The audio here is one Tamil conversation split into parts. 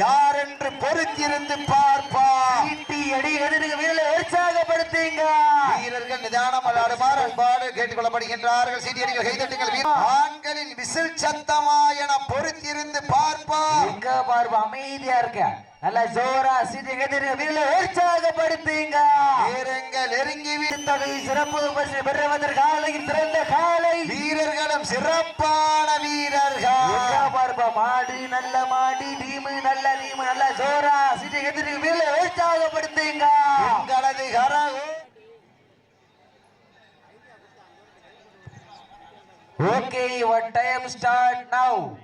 யார் என்று பொறுத்திருந்து பார்ப்பார். ஈட்டி அடி வீரர்களை உற்சாகப்படுத்துங்க. வீரர்கள் நிதானம் விளையாடுமாறு அன்பாடு கேட்டுக்கொள்ளப்படுகின்றார்கள். சீட்டியடிகள் கைதட்டுங்கள் ஆண்களின் விசில் சத்தமா என பொறுத்திருந்து பார்ப்பார். எங்க பார்ப்ப அமைதியா இருக்க? நல்ல ஜோரா எதிர்க்கு வீரர்களை உற்சாகப்படுத்துங்க. வீரங்கள் நெருங்கி வீ- தொகை சிறப்பு பரிசு பெறுவதற்கு காலையில் சிறந்த காலை. வீரர்களும் சிறப்பான வீரர்கள். பார்ப்ப மாடு நல்ல மாடு டீமு நல்ல டீமு நல்ல ஜோரா எதிர்க்கு வீரர்களை உற்சாகப்படுத்துங்க. உங்களது கரம் okay your time start now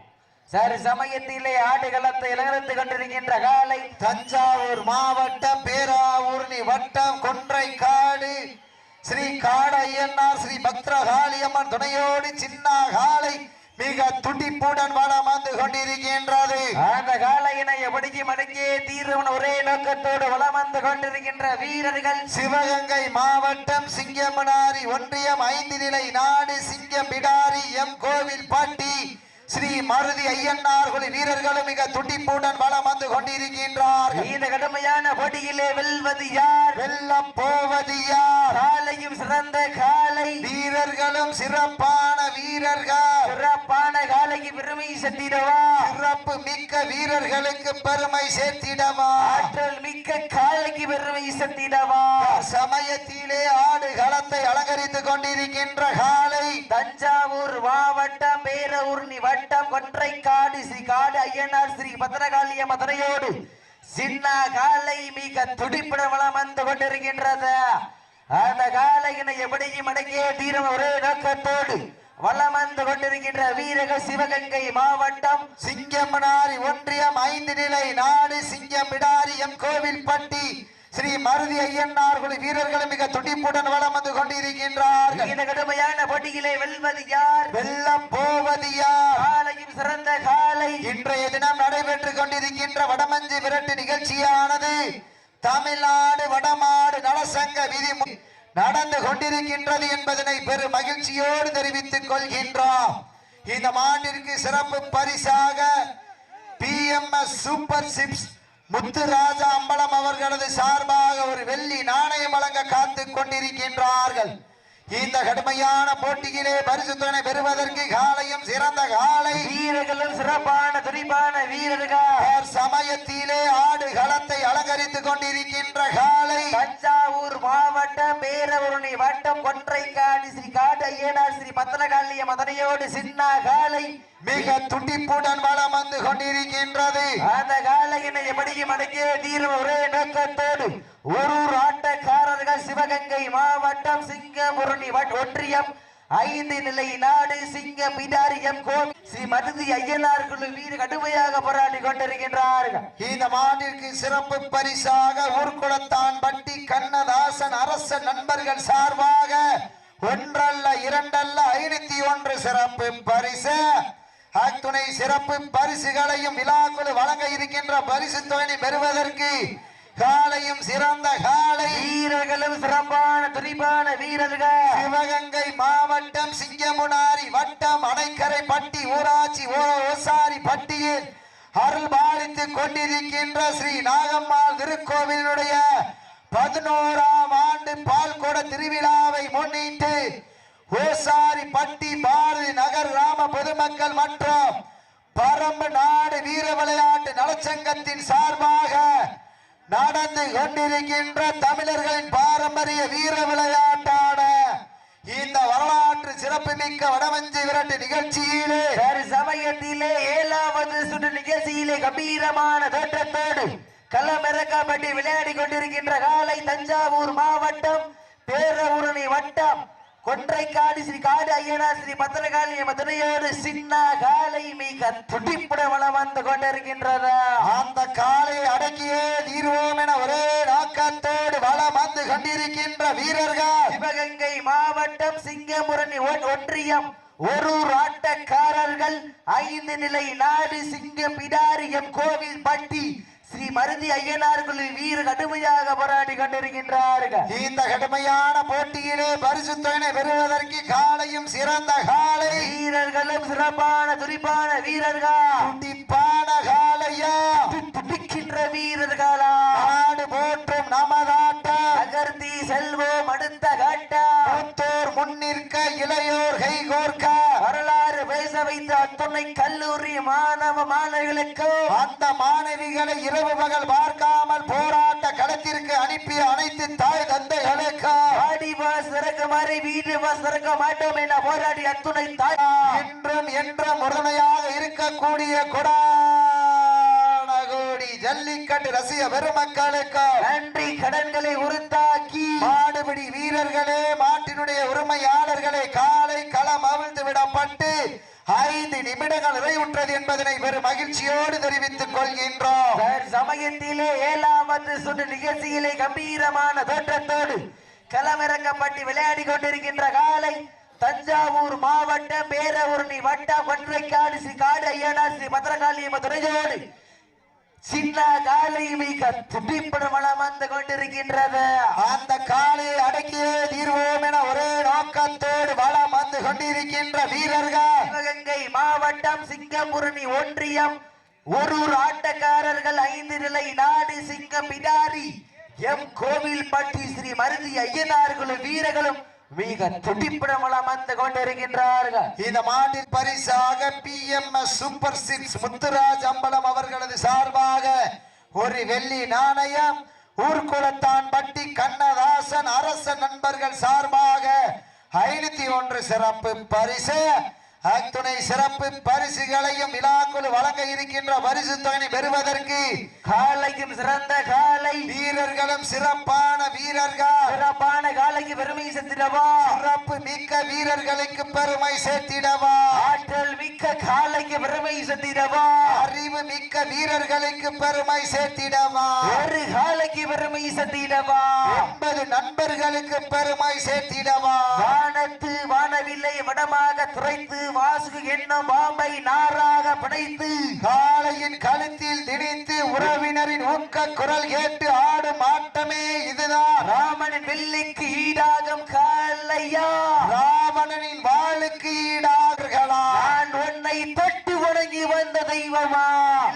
சரி சமயத்திலே ஆடுகளத்தை இழந்து கொண்டிருக்கின்ற காலை தஞ்சாவூர் மாவட்டம் பேராவூர்ணி வட்டம் கொன்றை காடு ஸ்ரீ காடையன்னார் ஸ்ரீ பத்ரகாளியம்மன் துணையோடு சின்ன காலை மிக துடிப்புடன் வளம் வந்து கொண்டிருக்கின்றது. அந்த காலையினை எப்படிக்கு மடக்கியே தீர்வன் ஒரே நோக்கத்தோடு வலம் வந்து கொண்டிருக்கின்ற வீரர்கள். சிவகங்கை மாவட்டம் சிங்கமனாரி ஒன்றியம் ஐந்து நிலை நாடு சிங்கம் பிடாரி எம் கோவில் பாட்டி ஸ்ரீ மருதி ஐயன்னார் குழு வீரர்களும் மிக துடிப்புடன் வளம் வந்து கொண்டிருக்கின்றார்கள். இந்த கடுமையான போட்டியிலே வெல்வது யார்? வெள்ளம் போவது யார்? காலையும் சிறந்த காலை. வீரர்களும் சிறப்பான வீரர்கள். சிறப்பான காலைக்கு பெருமை செத்திடவா சிறப்பு மிக்க வீரர்களுக்கு பெருமை சேர்த்திடவா? ஆற்றல் மிக்க காலைக்கு பெருமை செத்திடவா சமயத்திலே ஆடு களத்தை அலங்கரித்துக் கொண்டிருக்கின்ற காலை. தஞ்சாவூர் மாவட்டம் பேரூர்ணி வட்டம் கொன்றைக்காடு ஸ்ரீ காடு ஐயனார் ஸ்ரீ பத்திரகாளிய மதுரையோடு சின்ன காலை மிக துடிப்புடன் வளம் வந்து கொண்டிருக்கின்றது. அந்த காலையினை எப்படியும் அடக்கிய தீரம் ஒரே நோக்கத்தோடு வளம் வந்து கொண்டிருக்கின்ற வீரர்கள் சிவகங்கை மாவட்டம் சிங்கமனாரி ஒன்றியம் ஐந்து நிலை நாடு சிங்கம் பிடாரி எம் கோவில் பட்டி ஸ்ரீ மருதி ஐயன்னார் குழு வீரர்களும் மிக துடிப்புடன் வளம் வந்து கொண்டிருக்கின்றார்கள். இந்த கடுமையான போட்டியிலே வெல்வது யார்? வெள்ளம் போவது யார்? காலையும் சிறந்த காலை. இன்றைய தினம் நடைபெற்றுக் கொண்டிருக்கின்ற வடமஞ்சு விரட்டு நிகழ்ச்சியானது தமிழ்நாடு வடமாடு நலசங்க விதி நடந்து கொண்டிருக்கின்றது என்பதனை பெரும் மகிழ்ச்சியோடு தெரிவித்துக் கொள்கின்றோம். இந்த மாண்டிற்கு சிறப்பு பரிசாக PMS super chips Muthuraja Ambalam அவர்களது சார்பாக ஒரு வெள்ளி நாணயம் வழங்க காத்துக் கொண்டிருக்கின்றார்கள். இந்த கடுமையான போட்டியிலே பரிசு தொகை பெறுவதற்கு காலையும் சிறந்த காலை. வீரர்களும் சிறப்பான துடிப்பான வீரர்கள். சமயத்திலே ஆடு களத்தை அலங்கரித்துக் கொண்டிருக்கின்ற காலை. தஞ்சாவூர் மாவட்டம் பேரவருணி வட்டம் கொன்றைக்காடு ஸ்ரீ காடு ஐயனார் ஸ்ரீ பத்திரகாளிய மதனையோடு சின்ன காலை. மிக துடிப்புடன் வளம் வந்து கொண்டிருக்கின்றது. அந்த காலையினை எப்படியும் அடக்கிய தீர்வு ஒரே நோக்கத்தோடு ஒரு ஆட்டக்காரர்கள் சிவகங்கை மாவட்டம் சிங்கமுரணி ஒன்றியம் ஐந்து நிலை நாடு சிங்க பிடாரியம் கோல் ஸ்ரீ மருதி ஐயனார் குழு வீடு கடுமையாக போராடி கொண்டிருக்கின்றார்கள். இந்த மாண்டிற்கு சிறப்பு பரிசாக ஊர்குளத்தான் பட்டி கண்ணதாசன் அரச நண்பர்கள் சார்பாக ஒன்றல்ல இரண்டல்ல ஐநூத்தி ஒன்று சிறப்பு பரிசு. அத்துணை சிறப்பு பரிசுகளையும் விழாக்குழு வழங்க இருக்கின்ற பரிசு தொகை பெறுவதற்கு காலையும் சிறந்த காலை வீரர்களும் சிறப்பான துடிப்பான வீரர்கள். சிவகங்கை மாவட்டம் சிங்கமுனாரி வட்டம் அணைக்கரை பட்டி ஊராட்சி ஓசாரி பட்டியில் அருள் பாலித்துக் கொண்டிருக்கின்ற ஸ்ரீ நாகம்மாள் திருக்கோவிலுடைய பதினோராம் ஆண்டு பால்குட திருவிழாவை முன்னிட்டு ஓசாரி பட்டி பாரதி நகர் கிராம பொதுமக்கள் மற்றும் பரம்பு நாடு வீர விளையாட்டு நலச்சங்கத்தின் சார்பாக நடந்து கொண்டிருக்கின்ற தமிழர்களின் பாரம்பரிய வீர விளையாட்டான இந்த வரலாற்று சிறப்புமிக்க வடவஞ்சி விரட்டு நிகழ்ச்சியிலே ஒரு சமயத்திலே ஏழாவது சுற்று நிகழ்ச்சியிலே கம்பீரமான தோற்றத்தோடு களமிறக்கப்பட்டு விளையாடி கொண்டிருக்கின்ற காலை தஞ்சாவூர் மாவட்டம் பேரூரணி வட்டம் கொன்றைக்காடு ஸ்ரீ காடு ஐயனார் ஸ்ரீ பத்திரகாளி மதுரையோடு சின்ன காலை மிக துடிப்புடன் வளம் வந்து கொண்டிருக்கின்றது. அந்த காலை அடக்கியே தீர்வோம் என ஒரே நோக்கத்தோடு வளம் வந்து கொண்டிருக்கின்ற வீரர்கள். சிவகங்கை மாவட்டம் சிங்கமுரணி ஒன்- ஒன்றியம். ஒரு ஆட்டக்காரர்கள் ஐந்து நிலை நாடு சிங்கம் பிடாரியம் கோவில் பட்டி மருதி ஐயனார்கள் வீர கடுமையாக போராடி கொண்டிருக்கின்றார்கள். இந்த கடுமையான போட்டியிலே பரிசு தொகை பெறுவதற்கு காலையும் சிறந்த காலை. வீரர்களும் சிறப்பான துடிப்பான வீரர்கள். துடிப்பான காலையா? வருகின்ற வீரர்களா நாடு போற்றும் நமதாட்டம் அகர்த்தி செல்வோம் அடுத்த கட்டா. மூத்தோர் முன்னிற்க இளையோர் கைகோர்க்க வரலாறு பேச வைத்த அத்துணை கல்லூரி மாணவ மாணவிகளுக்கு. அந்த மாணவிகளை இரவு பகல் பார்க்காமல் போராட்ட களத்திற்கு அனுப்பிய அனைத்து தாய் தந்தைகளுக்கு. ஆடி பாஸ் இறக்குமாறு வீடு பாஸ் இறக்க மாட்டோம் என போராடி அத்துணை தாய். இன்றும் என்றும் உறுதுணையாக இருக்கக்கூடிய கொடானகோடி ஜல்லிக்கட்டு ரசிக பெருமக்களுக்கு நன்றி கடன்களை உறுத்தாக்கி மாடுபிடி வீரர்களே மாட்டினுடைய உரிமையாளர்களே காலை களம் அவிழ்த்து விடப்பட்டு ஐந்து நிமிடங்கள் நிறைவுற்றது என்பதனை பெரும் மகிழ்ச்சியோடு தெரிவித்துக் கொள்கின்றோம். சமயத்திலே ஏழாவது சுற்று நிகழ்ச்சியிலே கம்பீரமான தோற்றத்தோடு களமிறக்கப்பட்டு விளையாடி கொண்டிருக்கின்ற காலை தஞ்சாவூர் மாவட்டம் பேரூரணி வட்டம் ஒன்றைக்காடு ஸ்ரீ காடு ஐயனார் ஸ்ரீ பத்திரகாளியம்ம துணையோடு சின்ன காலை மிக துடிப்படும் வளம் வந்து கொண்டிருக்கின்றது. அந்த காலை அடக்கியே தீர்வோம் என ஒரே நோக்கத்தோடு வளம் வந்து கொண்டிருக்கின்ற வீரர்கள். சிவகங்கை மாவட்டம் சிங்கபுரணி ஒன்றியம் ஒரு ஒரு ஆட்டக்காரர்கள் ஐந்து நிலை நாடு சிங்கம் பிடாரி எம். கோவில்பட்டி ஸ்ரீ மருதி ஐயனார்களும் வீரர்களும் மிக துடிப்படமலம் வந்து கொண்டிருக்கின்றார்கள். இந்த மாட்டின் பரிசாக P M S super six Muthuraj Ambalam அவர்களது சார்பாக ஒரு வெள்ளி நாணயம் ஊர்குளத்தான் பட்டி கண்ணதாசன் அரச நண்பர்கள் சார்பாக ஐநூத்தி ஒன்று சிறப்பு பரிசு. அத்துணை சிறப்பு பரிசுகளையும் விழாக்குழு வழங்க இருக்கின்ற பரிசு தொகை பெறுவதற்கு காலையும் சிறந்த காலை. வீரர்களும் சிறப்பான வீரர்கள். சிறப்பான காலைக்கு பெருமை சேர்த்திடவா? சிறப்பு மிக்க வீரர்களுக்கு பெருமை சேர்த்திடவா? ஆற்றல் மிக்க காலைக்கு பெருமை சேர்த்திடவா? அறிவு மிக்க வீரர்களுக்கு பெருமை சேர்த்திடவா? ஒரு காலைக்கு பெருமை சேர்த்திடவா? எண்பது நண்பர்களுக்கு பெருமை சேர்த்திடவா? வானத்து வானவில்லை வடமாக துரைத்து வாசுகு என்னும் பாம்பை நாராக படைத்து காளையின் கழுத்தில் திணித்து உறவினரின் ஊக்க குரல் கேட்டு ஆடும் ஆட்டமே இதுதான். ராமனின் வெள்ளிக்கு ஈடாகும் காலையா ராவணனின் வாளுக்கு ஈடார்களா நான் உன்னை தொட்டு வணங்கி வந்த தெய்வமா?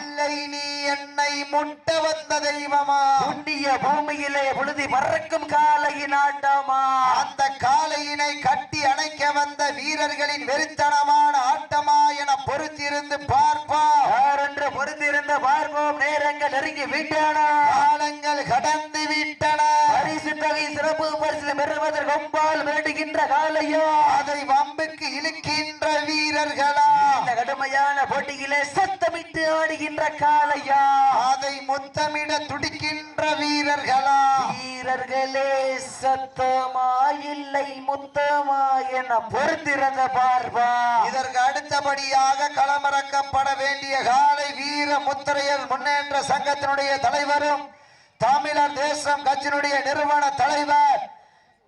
இல்லை நீ என்ன முட்ட வந்த தெய்வமா? புண்ணிய பூமியிலே புழுதி பறக்கும் காலையின் ஆட்டமா அந்த காளையினை கட்டி அணைக்க வந்த வீரர்களின் வெறித்தனமான ஆட்டமா என பொறுத்திருந்து பார்ப்பா. யாரென்று பொருந்திருந்த பார்ப்போம்? நேரங்கள் நெருங்கி விட்டானா. காலங்கள் கடந்து விட்டன. பரிசு தொகை சிறப்பு பரிசு பெறுவதற்கு கொம்பால் மிரட்டுகின்ற காலையா? அதை வம்புக்கு இழுக்கின்ற வீரர்களா? இந்த கடுமையான போட்டியிலே சத்தமிட்டு ஆடுகின்ற காலையா? அதை முத்தமிட துடிக்கின்ற வீரர்களா? வீரர்களே சத்தமா இல்லை முத்தமா என பொறுத்திருந்த பார்ப்பா. இதற்கு அடுத்தபடியாக களமிறக்கப்பட வேண்டிய காலை வீர முத்திரையர் முன்னேற்ற சங்கத்தினுடைய தலைவரும் தமிழர் தேசம் கட்சியினுடைய நிறுவன தலைவர்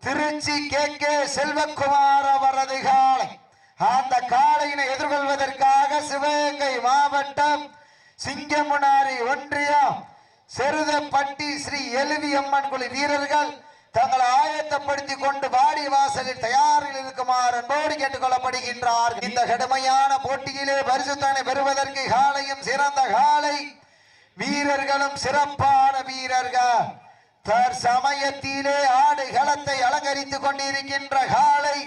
திருச்சி கே. கே. செல்வகுமார் அவரது காலை. அந்த காளையினை எதிர்கொள்வதற்காக சிவகங்கை மாவட்டம் சிங்கமுனாரி ஒன்றியம் செருதப்பட்டி ஸ்ரீ எழுவி அம்மன் குழு வீரர்கள் தங்களை ஆயத்தப்படுத்தி கொண்டு வாடி வாசலில் தயாரில் இருக்குமாறு அன்போடு கேட்டுக்கொள்ளப்படுகின்றார். இந்த கடுமையான போட்டியிலே பரிசுத்தானை பெறுவதற்கு காலையும் சிறந்த காலை. வீரர்களும் சிறப்பான வீரர்கள். தற்சமயத்திலே ஆடு களத்தை அலங்கரித்துக் கொண்டிருக்கின்ற காலை.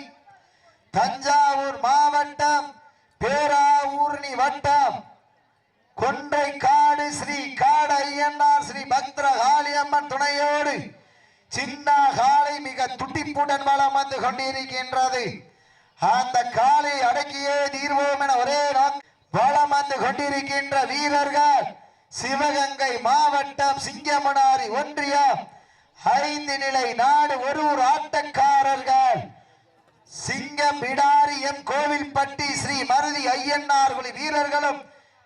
தஞ்சாவூர் மாவட்டம் பேராவூர்ணி வட்டம் கொன்றை காடு ஸ்ரீ காடு ஐயன்னார் ஸ்ரீ பத்ர காளியம்மன் துணையோடு சின்ன காளை மிக துடிப்புடன் வளம் வந்து கொண்டிருக்கின்றது. அந்த காலை அடக்கியே தீர்வோம் என ஒரே வளம் வந்து கொண்டிருக்கின்ற வீரர்கள் சிவகங்கை மாவட்டம் சிங்கமனாரி ஒன்றியம் ஐந்து நிலை நாடு ஒரு ஒரு ஆட்டக்காரர்கள். சிங்கம் பிடாரி எம் கோவில்பட்டி ஸ்ரீ மருதி ஐயன்னார் வீரர்களும்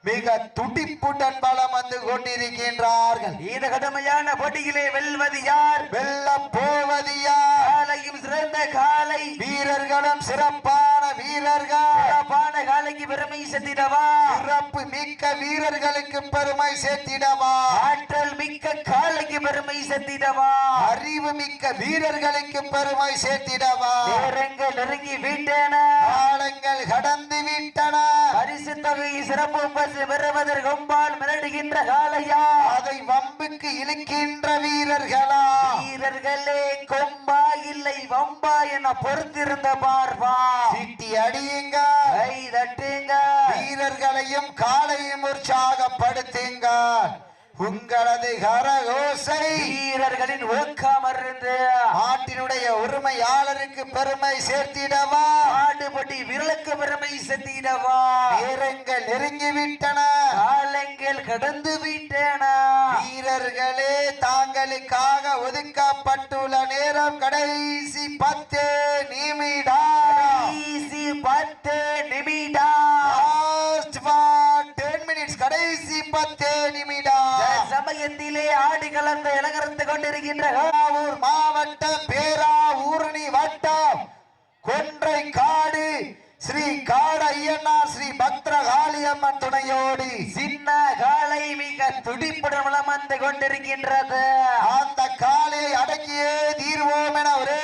மிக துடிப்புடன் பலம் வந்து கொண்டிருக்கின்றார்கள். இந்த கடுமையான போட்டியிலே வெல்வது யார்? வெள்ளம் போவது யார்? காலையும் சிறந்த காலை. வீரர்களும் சிறப்பான வீரர்கள். சிறப்பான காலைக்கு பெருமை சேர்த்திடவா? சிறப்பு மிக்க வீரர்களுக்கு பெருமை சேர்த்திடவா? ஆற்றல் மிக்க காலைக்கு பெருமை சேர்த்திடவா? அறிவு மிக்க வீரர்களுக்கு பெருமை சேர்த்திடவா? நேரங்கள் நெருங்கி விட்டன. காலங்கள் கடந்து விட்டன. பரிசு தொகை சிறப்பு பரிசு பெறுவதற்கு கொம்பால் மிரடுகின்ற காலையா அதை வம்புக்கு இழுக்கின்ற வீரர்களா? வீரர்களே கொம்பா இல்லை வம்பா என பொறுத்திருந்த பார்வா. சீட்டி அடியுங்க. கை தட்டுங்க. வீரர்களையும் காலையும் உற்சாகப்படுத்துங்க. உங்களது கரகோசை வீரர்களின் ஊக்கமருந்து நாட்டினுடைய உரிமையாளருக்கு பெருமை சேர்த்திடவா? ஆடுபடி விரலுக்கு பெருமை செத்திடவா நேரங்கள் நெருங்கிவிட்டன. காலங்கள் கடந்து விட்டன வீரர்களே தாங்களுக்காக ஒதுக்கப்பட்டுள்ள நேரம் கடைசி பத்து நிமிடம் ஈசி பத்து for 10 minutes கடைசி பத்து நிமிடம் சமயத்திலே ஆடி கலந்து இளகரந்து கொண்டிருக்கின்ற தஞ்சாவூர் மாவட்டம் பேராவூரணி வட்டம் கொன்றை காடு ஸ்ரீ காட ஐயனார் ஸ்ரீ பத்ரகாளியம்மன் துணையோடு சின்ன காலை மிக துடிப்புடன் வந்து கொண்டிருக்கின்றது. அந்த காலையை அடக்கியே தீர்வோம் என ஒரே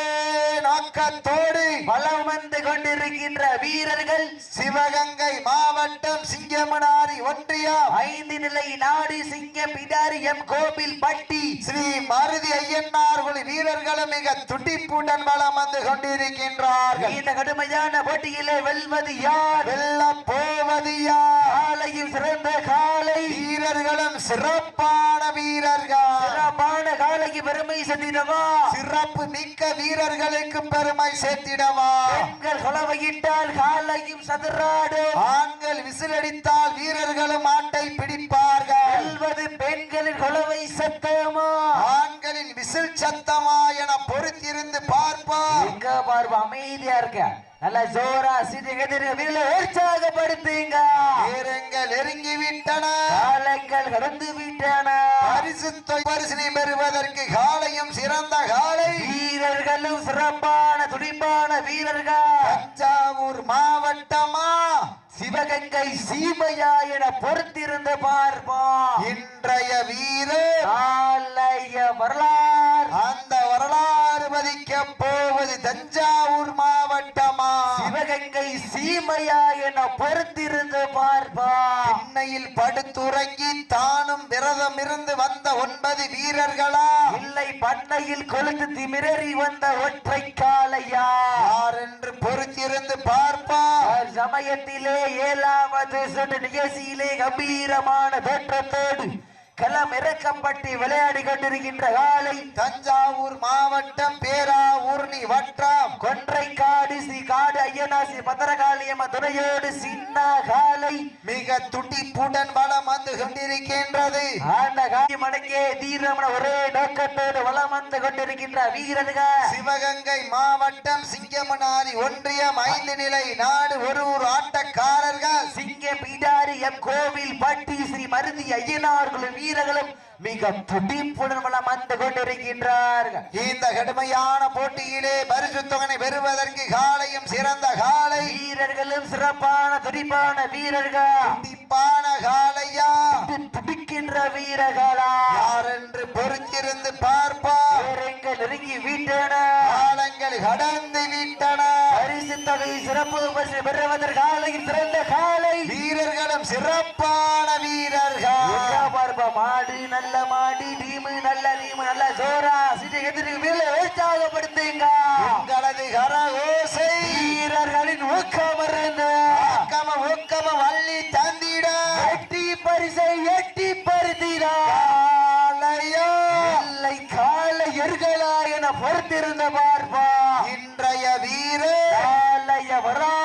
நோக்கத்தோடு வலம் வந்து கொண்டிருக்கின்ற வீரர்கள் சிவகங்கை மாவட்டம் சிங்கமனாரி ஒன்றியம் ஐந்து நிலை நாடு சிங்கம் பிடாரியம் கோவில் பட்டி. ஸ்ரீ மருதி ஐயனார் குழு வீரர்களும் மிக துடிப்புடன் வலம் வந்து கொண்டிருக்கின்றார்கள். இந்த கடுமையான போட்டியிலே வெல்வது யார்? வெல்ல போவது யார்? காலையில் சிறந்த காலை. வீரர்களும் சிறப்பான வீரர்கள். சிறப்பான காலைக்கு பெருமை சேர்த்திடவா? சிறப்பு மிக்க வீரர்களுக்கு பெருமை சேர்த்திடவா? பெண்கள் கொலவையிட்டால் காலையும் சதுராடும். ஆண்கள் விசிலடித்தால் வீரர்களும் ஆட்டை பிடிப்பார்கள். வெல்வது பெண்களின் கொலவை சத்தமா? ஆண்களின் விசில் சத்தமா என பொறுத்திருந்து பார்ப்போம். எங்க பார்வ அமைதியா இருக்க. நல்ல ஜோரா சிதி கதிர வீரர்களை உற்சாகப்படுத்துங்க. வீரங்கள் நெருங்கி விட்டன காலங்கள் கடந்து விட்டன. பரிசு தொகை பரிசினை பெறுவதற்கு காலையும் சிறந்த காலை. வீரர்களும் சிறப்பான துடிப்பான வீரர்கள். தஞ்சாவூர் மாவட்டமா? சிவகங்கை சீமையா என பொறுத்திருந்து பார்ப்போம். இன்றைய வீரர். வரலாறு. அந்த வரலாறு பதிக்க போவது தஞ்சாவூர் மாவட்டமா? சிவகங்கை சீமையா என பொறுத்திருந்து பார்ப்போம் திண்ணையில் படுத்துறங்கி தானும் விரதம் இருந்து வந்த ஒன்பது வீரர்களா? இல்லை பண்ணையில் கொழுந்து திமிரறி வந்த ஒற்றை யார் என்று பொறுத்திருந்து பார்ப்போம் அவர் சமயத்திலே ஏழாவது சுற்று நிகழ்ச்சியிலே கம்பீரமான தோற்றத்தோடு களம் இறக்கப்பட்டு விளையாடி கொண்டிருக்கின்ற காலை தஞ்சாவூர் மாவட்டம் பேராவூர்ணி வட்டம். கொன்றை காடு ஸ்ரீ காடு ஐயனாசி பத்திரகாளியம்ம துணையோடு சின்ன காலை மிக துடிப்புடன் வளம் வந்து கொண்டிருக்கின்றது. ஆண்ட காட்சி மடக்கே தீரமன ஒரே நோக்கத்தோடு வலம் வந்து கொண்டிருக்கின்ற வீரர்கள் சிவகங்கை மாவட்டம் சிங்கமனாரி ஒன்றியம் ஐந்து நிலை நாடு ஒரு ஊர் ஆட்டக்காரர்கள். சிங்கம் பிடாரி எம் கோவில் பட்டி ஸ்ரீ மருதி ஐயனார்களும் வீரர்களும் மிக துடிப்புடன் வலம் வந்து கொண்டிருக்கின்றார்கள். இந்த கடுமையான போட்டியிலே பரிசு தொகனை பெறுவதற்கு காலையும் சிறந்த காலை. வீரர்களும் சிறப்பான துடிப்பான வீரர்கள். துடிப்பான காலையா? துடிக்கின்ற வீரர்களா? யார் என்று பொறுத்திருந்து பார்ப்போம். வீரங்கள் நெருங்கி விட்டன. காலங்கள் கடந்து விட்டன. பரிசு தொகை சிறப்பு பரிசு பெறுவதற்கு காலையில் சிறந்த காலை. வீரர்களும் சிறப்பான வீரர்கள். பார்ப்ப மாடு நல்ல மாடு டீமு நல்ல டீமு நல்ல ஜோரா சிட்டி எதிரி வீரர்களை உற்சாகப்படுத்துங்க. உங்களது கரகோசை வீரர்களின் ஊக்கம் இருந்து ஊக்கம ஊக்கம வள்ளி என பொறுத்திருந்த பார்ப்பா. இன்றைய வீரர் காலைய வரா.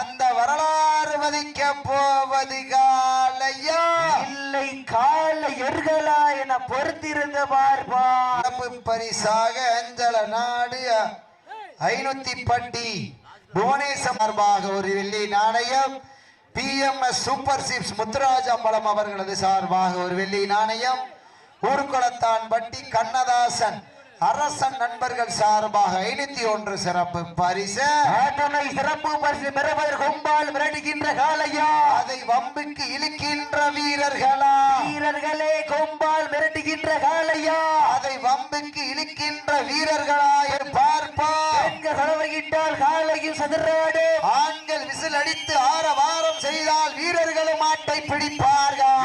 அந்த வரலாறு வதிக்க போவது காலையா? இல்லை காலை எர்களா என பொறுத்திருந்த பார்ப்பா. பரிசாக அஞ்சல நாடு ஐநூத்தி பட்டி புவனேஸ்வர் சார்பாக ஒரு வெள்ளி நாணயம். PMS super chips Muthuraj Ambalam அவர்களது சார்பாக ஒரு வெள்ளி நாணயம். ஊர்குளத்தான் பட்டி கண்ணதாசன் அரசன் நண்பர்கள் சார்பாக ஐநூத்தி ஒன்று சிறப்பு பரிசு. ஆட்டனை சிறப்பு பரிசு பெறுவதற்கு கொம்பால் விரட்டுகின்ற காலையா அதை வம்புக்கு இழுக்கின்ற வீரர்களா? வீரர்களே கொம்பால் மிரட்டுகின்ற காலையா அதை வம்புக்கு இழுக்கின்ற வீரர்களா? என்று பார்ப்போம். பெண்கள் செலவையிட்டால் காலையும் சதுராடு. ஆண்கள் விசில் அடித்து ஆரவாரம் செய்தால் வீரர்களும் ஆட்டை பிடிப்பார்கள்.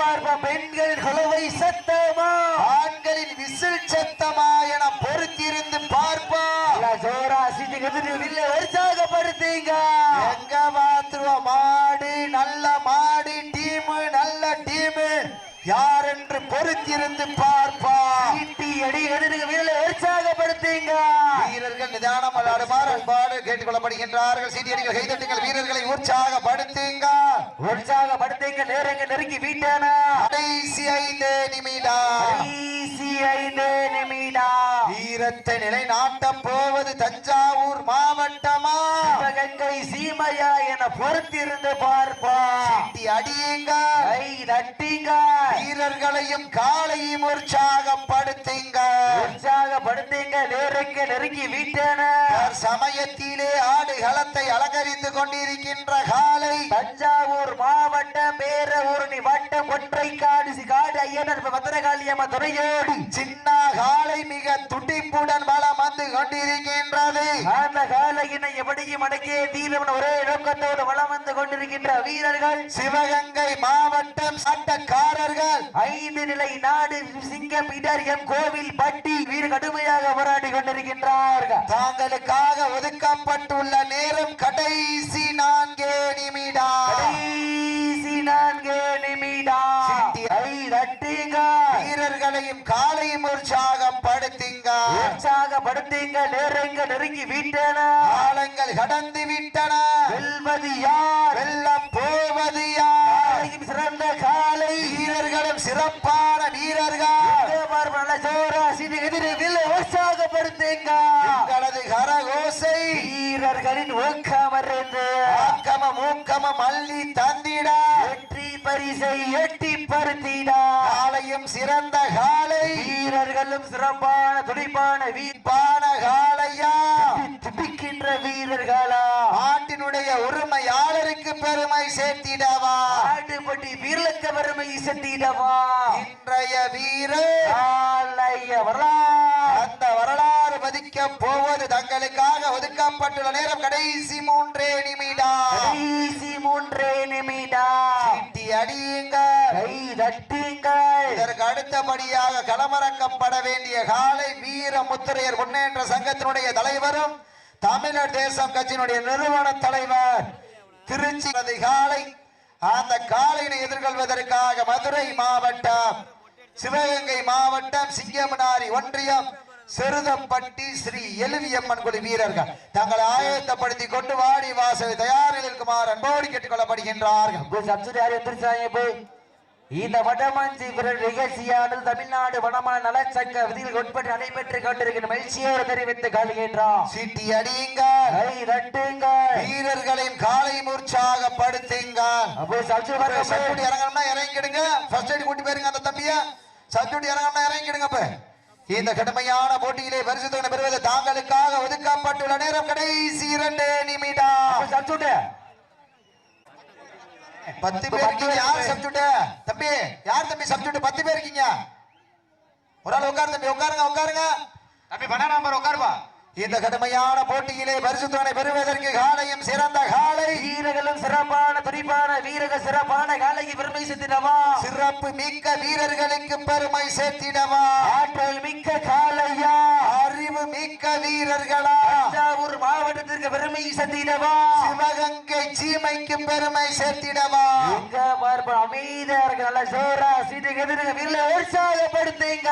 பார்ப்ப பெண்கள் கொலவை எதிர் சத்தமா என பொறுத்திருந்து பார்ப்போம் சோரா சீட்டு உற்சாகப்படுத்தீங்க எங்க பாத்துருவோம் மாடு நல்ல மாடு யார் என்று பொறுத்திருந்து பார்ப்பா. ஈட்டி அடி எதிர்வில்லை உற்சாகப்படுத்துங்க. வீரர்கள் நிதானம் விளையாடுமாறு அன்பாடு கேட்டுக்கொள்ளப்படுகின்றார்கள். சீட்டியடிகள் கைதட்டுங்கள் வீரர்களை உற்சாகப்படுத்துங்க. உற்சாகப்படுத்துங்க நேரங்க நெருங்கி வீட்டானா. கடைசி ஐந்து நிமிடம். கடைசி ஐந்து நிமிடம். வீரத்தை நிலைநாட்ட போவது தஞ்சாவூர் மாவட்டமா? சிவகங்கை சீமையா என பொறுத்திருந்து பார்ப்பா. அடியுங்க. கை தட்டிங்க. வீரர்களையும் காலையும் உற்சாகப்படுத்துங்க. உற்சாகப்படுத்துங்க. நேரங்க நெருங்கி வீட்டானா. சமயத்திலே ஆடு களத்தை அலங்கரித்து கொண்டிருக்கின்ற காலை தஞ்சாவூர் மாவட்டம் பேரூரணி வட்டம் ஒற்றைக்காடு காடு ஐயனர் பத்திரகாளியம்ம துறையோடு சின்ன காலை மிக துடிப்புடன் வளம் வந்து கொண்டிருக்கின்றது. அந்த காலையினை எப்படியும் அடக்கிய தீரவன் ஒரே நோக்கத்தோடு வளம் வந்து கொண்டிருக்கின்ற வீரர்கள். சிவகங்கை மாவட்டம் சட்டக்காரர்கள். ஐந்து நிலை நாடு சிங்கம் இடர் எம் கோவில் பட்டி வீர கடுமையாக போராடி கொண்டிருக்கின்றார்கள். தாங்களுக்காக ஒதுக்கப்பட்டுள்ள நேரம் கடைசி நான்கே நிமிடம். கடைசி நான்கு நிமிடம். வீரர்களையும் காலையும் உற்சாகப்படுத்துங்க உற்சாகப்படுத்துங்க நேரங்க நெருங்கி வீட்டன. காலங்கள் கடந்து விட்டன. வெல்வது யார்? வெல்லம் போவது யார்? சிறந்த காலை வீரர்களும் சிறப்பான வீரர்கள். உற்சாகப்படுத்துங்க உங்களது கரகோசை. வீரர்களின் ஊக்கமருந்து ஆக்கம மூக்கம மல்லி தந்திட. பரிசை எட்டி பருத்திட. காலையும் சிறந்த காலை வீரர்களும் சிறப்பான துடிப்பான வீர் பான காலையா துடிக்கின்ற வீரர்களா. நாட்டினுடைய உரிமையாளருக்கு பெருமை சேர்த்திடவா. ஆடுபட்டி வீரலுக்கு வறுமை செத்திடவா இன்றைய வீரர் வரலாறு அந்த வரலாறு பதிக்க போவது தங்களுக்காக ஒதுக்கப்பட்டுள்ள நேரம். கடைசி மூன்றே நிமிடம். கடைசி மூன்றே நிமிடம். சீட்டி அடியுங்க கை தட்டுங்கள். இதற்கு அடுத்தபடியாக களமிறக்கப்பட வேண்டிய காலை வீர முத்திரையர் முன்னேற்ற சங்கத்தினுடைய தலைவரும் தமிழர் தேசம் கட்சியினுடைய நிறுவன தலைவர் திருச்சி காலை அந்த காலையினை எதிர்கொள்வதற்காக மதுரை மாவட்டம் சிவகங்கை மாவட்டம் சிங்கமனாரி ஒன்றியம் செருதப்பட்டி ஸ்ரீ எலுவியம்மன் குழு வீரர்கள். தங்களை ஆயத்தப்படுத்தி கொண்டு வாடி வாசல் தயாரில் இருக்குமாறு அன்போடு கேட்டுக்கொள்ளப்படுகின்றார்கள். இந்த வடமஞ்சி விரல் நிகழ்ச்சியானது தமிழ்நாடு வடமா நலச்சங்க விதிகள் உட்பட்டு நடைபெற்று கொண்டிருக்கிற மகிழ்ச்சியோடு தெரிவித்து கால்கின்றோம் சீட்டி அடியுங்க வீரர்களின் காலை சத்துடி இறங்கணும்னா இறங்கிடுங்க. ஃபர்ஸ்ட் எய்ட் கூட்டி போயிருங்க அந்த தம்பிய. சத்துடி இறங்கணும்னா இறங்கிடுங்க இந்த கடுமையான போட்டியிலே பரிசு தொகை பெறுவது தாங்களுக்காக ஒதுக்கப்பட்டுள்ள நேரம் கடைசி இரண்டு நிமிடம். பத்து பேர் இருக்கீங்க. யார் சப்ஜெக்ட் தம்பி யார் தம்பி சப்ஜெக்ட் பத்து பேர் இருக்கீங்க. ஒரு ஆள் உட்காரு தம்பி உட்காருங்க உட்காருங்க. தம்பி பண்ணா நம்பர் உட்காருப்பா இந்த கடுமையான போட்டியிலே பரிசு தொகை பெறுவதற்கு காலையும் சிறந்த காலை. வீரர்களும் சிறப்பான துடிப்பான வீரர்கள் சிறப்பான காலைக்கு பெருமை செத்திடவா சிறப்பு மிக்க வீரர்களுக்கு பெருமை சேர்த்திடவா? ஆற்றல் மிக்க காலையா? அறிவு மிக்க வீரர்களா? தஞ்சாவூர் மாவட்டத்திற்கு பெருமை செத்திடவா சிவகங்கை சீமைக்கு பெருமை சேர்த்திடவா? எங்க பார்ப்ப அமைதியா இருக்கு நல்ல ஜோரா சீட்டுக்கு எதிர்க்க வீரர்களை உற்சாகப்படுத்துங்க.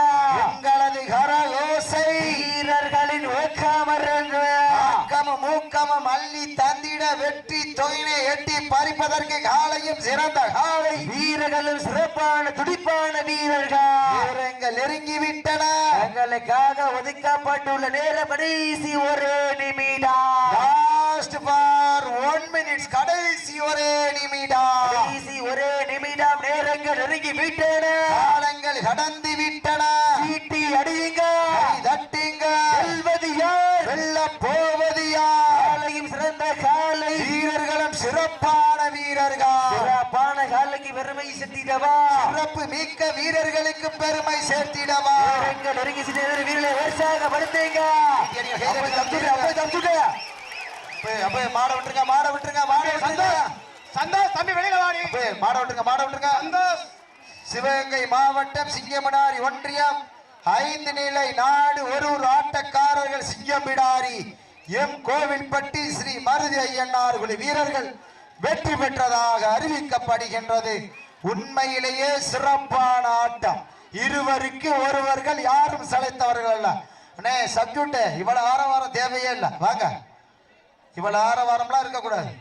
உங்களது கரகோசை. வீரர்களின் ஊக்கமருந்து மூக்கமும் அள்ளி தந்திட வெற்றி தொகையினை எட்டி பறிப்பதற்கு காலையும் சிறந்த காலை. வீரர்களும் சிறப்பான துடிப்பான வீரர்கள். வீரங்கள் நெருங்கி விட்டன ஒதுக்கப்பட்டுள்ள நேர கடைசி ஒரு நிமிடம். லாஸ்ட் ஃபார் ஒன் மினிட்ஸ் கடைசி ஒரே நிமிடம். கடைசி ஒரே நிமிடம் நேரங்கள் நெருங்கி விட்டன காலங்கள் கடந்து விட்டன. சீட்டி அடியுங்க போவது யார் காலையும் சிறந்த காலை வீரர்களும் சிறப்பான வீரர்கள். சிறப்பான காலைக்கு பெருமை செத்திடவா சிறப்பு மிக்க வீரர்களுக்கு பெருமை சேர்த்திடவா? நேரங்கள் நெருங்கி சென்ற வீரர்களை உற்சாகப்படுத்துங்க மாட விட்டுருங்க மாட விட்டுருங்க மாட விட்டுருங்க. சந்தோஷ் தம்பி வெளியில வாடி மாட விட்டுருங்க மாட விட்டுருங்க. சந்தோஷ். சிவகங்கை மாவட்டம் சிங்கமனாரி ஒன்றியம். ஐந்து நிலை நாடு ஒரு ஆட்டக்காரர்கள் சிங்கமிடாரி எம் கோவில்பட்டி ஸ்ரீ மருதி ஐயன்னார் குழு வீரர்கள் வெற்றி பெற்றதாக அறிவிக்கப்படுகின்றது. உண்மையிலேயே சிறப்பான ஆட்டம். இருவருக்கு ஒருவர்கள் யாரும் சளைத்தவர்கள் அல்ல. அண்ணே சப்ஜூட்டு இவ்வளவு ஆரவாரம் தேவையே இல்லை. வாங்க. இவ்வளவு ஆரவாரம்லாம் இருக்கக்கூடாது.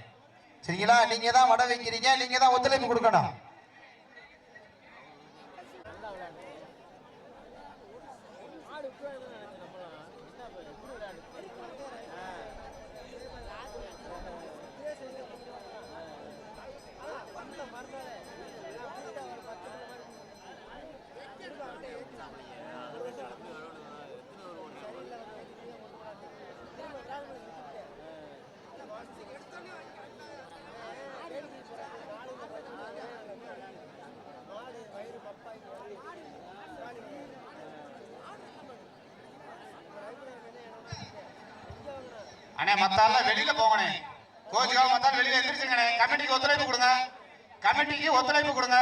சரிங்களா? நீங்க தான் வட வைக்கிறீங்க நீங்க தான் ஒத்துழைப்பு கொடுக்கணும். அண்ணே மத்தால வெளியில போங்கண்ணே. கோச்சுக்காக மத்தால வெளியில எந்திரிச்சுங்கண்ணே கமிட்டிக்கு ஒத்துழைப்பு கொடுங்க. கமிட்டிக்கு ஒத்துழைப்பு கொடுங்க.